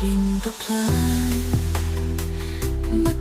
Been the plan. My